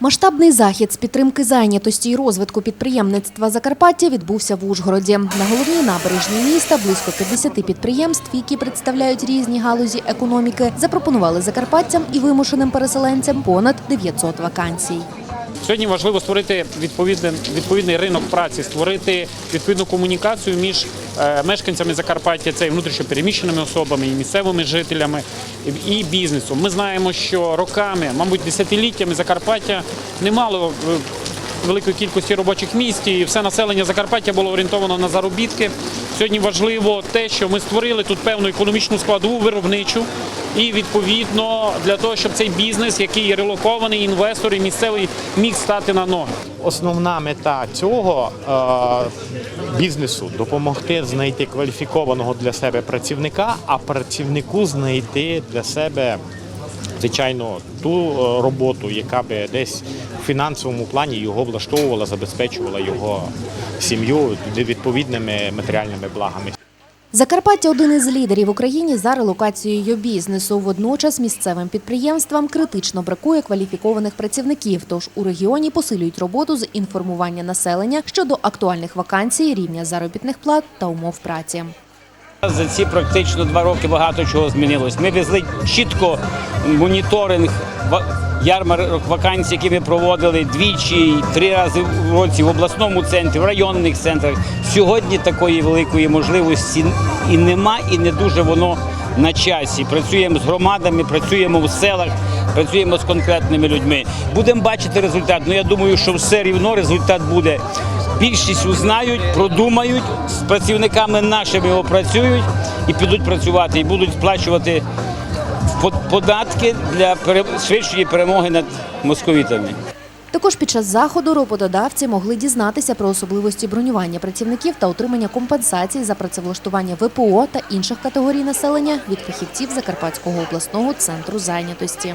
Масштабний захід з підтримки зайнятості і розвитку підприємництва Закарпаття відбувся в Ужгороді. На головній набережній міста близько 50 підприємств, які представляють різні галузі економіки, запропонували закарпатцям і вимушеним переселенцям понад 900 вакансій. Сьогодні важливо створити відповідний, відповідний ринок праці, створити відповідну комунікацію між е, мешканцями Закарпаття, це і внутрішньопереміщеними особами, і місцевими жителями, і- бізнесу. Ми знаємо, що роками, мабуть, десятиліттями Закарпаття не мало е, великої кількості робочих місць, і все населення Закарпаття було орієнтовано на заробітки. Сьогодні важливо те, що ми створили тут певну економічну складову виробничу, і відповідно для того, щоб цей бізнес, який релокований, інвестор і місцевий міг стати на ноги. Основна мета цього е, бізнесу допомогти знайти кваліфікованого для себе працівника, а працівнику знайти для себе, звичайно, ту е, роботу, яка би десь фінансовому плані його влаштовувала, забезпечувала його сім'ю відповідними матеріальними благами. Закарпаття один із лідерів в Україні за релокацією бізнесу. Водночас місцевим підприємствам критично бракує кваліфікованих працівників. Тож у регіоні посилюють роботу з інформування населення щодо актуальних вакансій, рівня заробітних плат та умов праці. За ці практично два роки багато чого змінилось. Ми везли чітко моніторинг ярмарок вакансій, які ми проводили двічі, три рази в році в обласному центрі, в районних центрах. Сьогодні такої великої можливості і нема, і не дуже воно на часі. Працюємо з громадами, працюємо в селах, працюємо з конкретними людьми. Будемо бачити результат. Ну я думаю, що все рівно результат буде. Більшість узнають, продумають, з працівниками нашими опрацюють і підуть працювати, і будуть сплачувати податки для швидшої перемоги над московітами. Також під час заходу роботодавці могли дізнатися про особливості бронювання працівників та отримання компенсацій за працевлаштування ВПО та інших категорій населення від фахівців Закарпатського обласного центру зайнятості.